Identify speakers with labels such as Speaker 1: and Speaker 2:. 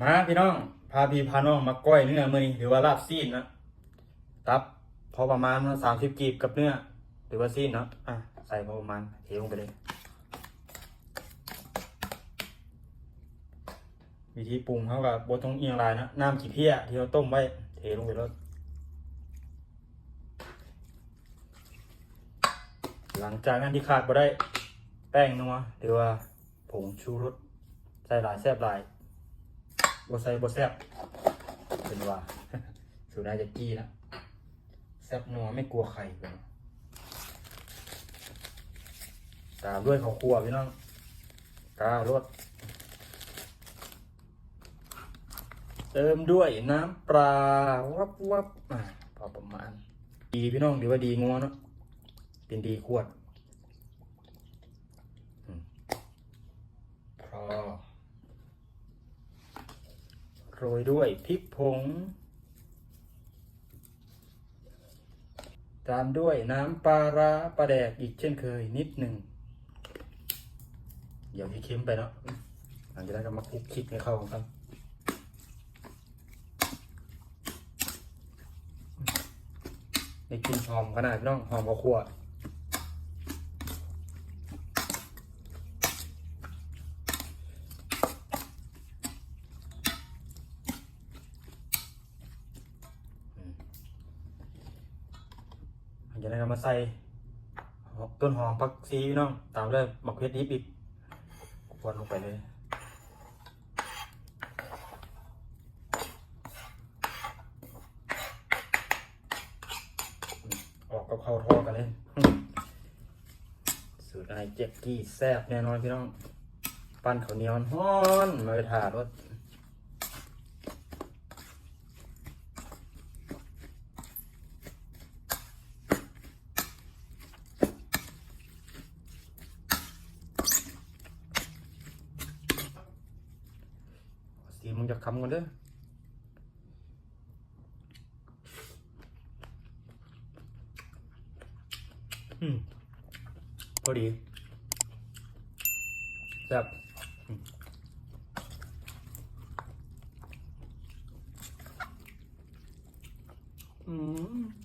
Speaker 1: มาพี่น้อง พาพี่พาน้องมาก้อยเนื้อมือนี้หรือว่าลาบซีนนะตับพอประมาณสามสิบกีบกับเนื้อ หรือว่าซีนเนาะอะใส่พอประมาณเทลงไปเลย วิธีปรุงเขากับบต้องเอียงลายนะน้ำขี้เพี้ยที่เราต้มไว้เทลงไปแล้วหลังจากนั้นที่ขาดบ่ได้ แป้งนัวหรือว่าผงชูรสใส่หลายแซ่บหลาย บ่ใส่บ่แซบเป็นว่าสูตรนายจะกี้นะแซบนัวไม่กลัวไข่เลยตามด้วยข้าวคั่วพี่น้องการสเติมด้วยน้ำปลาวับวับอะพอประมาณ ดีพี่น้องดีว่าดีงัวเนาะเป็นดีขวดอืมพอ โรยด้วยพริกผง ตามด้วยน้ำปลาร้าปลาแดกอีกเช่นเคยนิดหนึ่งเดี๋ยวที่เค็มไปเนาะหลังจากนั้นก็มาคลุกคลิกให้เข้ากันนี่กลินหอมขนาดน้องหอมข้าวคั่วอื จากนั้นก็มาใส่ต้นหอมผักชีพี่น้อง ตามด้วยมะเขือดิบอีกควนลงไปเลยออกกับข้าวทอดกันเลยสูตรไอเจ็กกี้แซ่บแน่นอนพี่น้อง ปั้นข้าวเหนียวฮ้อนมาไปถ่ารถ สีมึงจะคำกันเด้ออืมพอดีแซ่บอืม